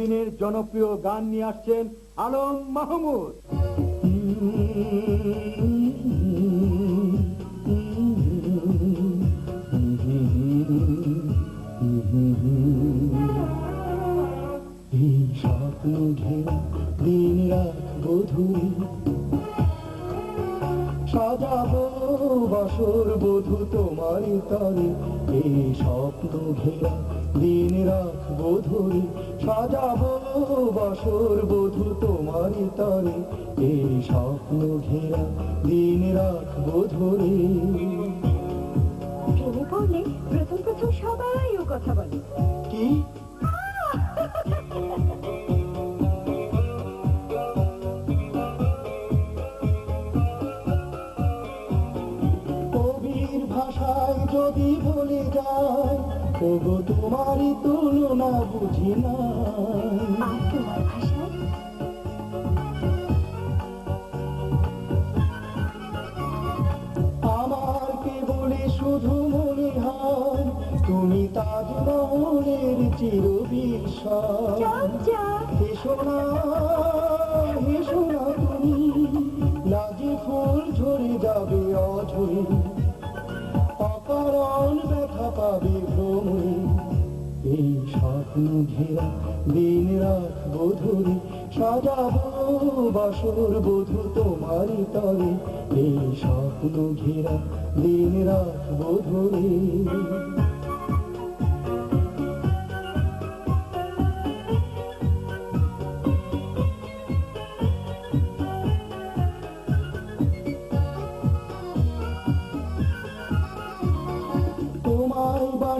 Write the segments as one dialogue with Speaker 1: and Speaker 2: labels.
Speaker 1: দিনের জনপ্রিয় গান নিয়ে আসছেন আলম মাহমুদ। স্বপ্ন ঘেরা দিন বধু। তোমার তরে। এই স্বপ্ন ঘেরা দিন রাত বধুরী সাজাবো বাসর বধু তোমার তরে। এই স্বপ্ন ঘেরা দিন রাত বধুরী।
Speaker 2: প্রেমে পড়লে প্রথম প্রথম সবাই ও কথা বলে।
Speaker 1: কি? কবির ভাষায় যদি বলে যায় ওগো তোমারই তুলনা বুঝি না। আমার কে বলে শুধু মনে হয় তুমি তাজমহলের চির বিশ্বাস স্বপ্ন ঘেরা দিন রাত বধুরে সাজাবো বাসর বধু তোমারই তরে। এই স্বপ্ন ঘেরা দিন রাত বধুরে।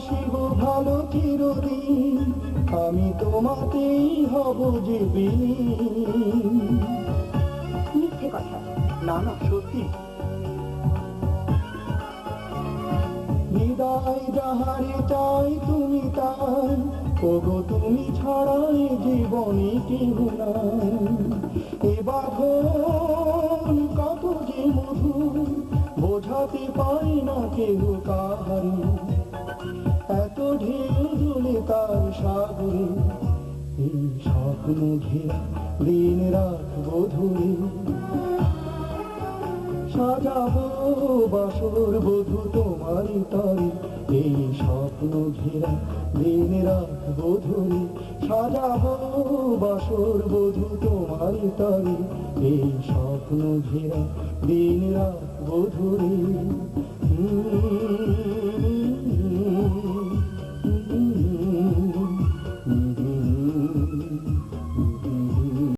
Speaker 1: তোমায় ভালো চিরদিন, আমি তোমাতেই হব যে
Speaker 2: মিথ্যে কথা।
Speaker 1: না না, সত্যি। হৃদয় যাহারে চাই তুমি তাই, ওগো তুমি ছাড়া এ জীবনে কেহ নাই। এ বাঁধন কত যে মধু বোঝাতে পারি না কেহ কাহারি এত ঢেউ তার সাগরে এই স্বপ্ন ঘেরা দিন রাত বধুরে সাজাবো বাসর বধু তোমারই তরে, এই স্বপ্ন ঘেরা দিন রাত বধুরে সাজাবো বাসর বধু তোমারই তরে, এই স্বপ্ন ঘেরা দিন রাত বধুরে হুম।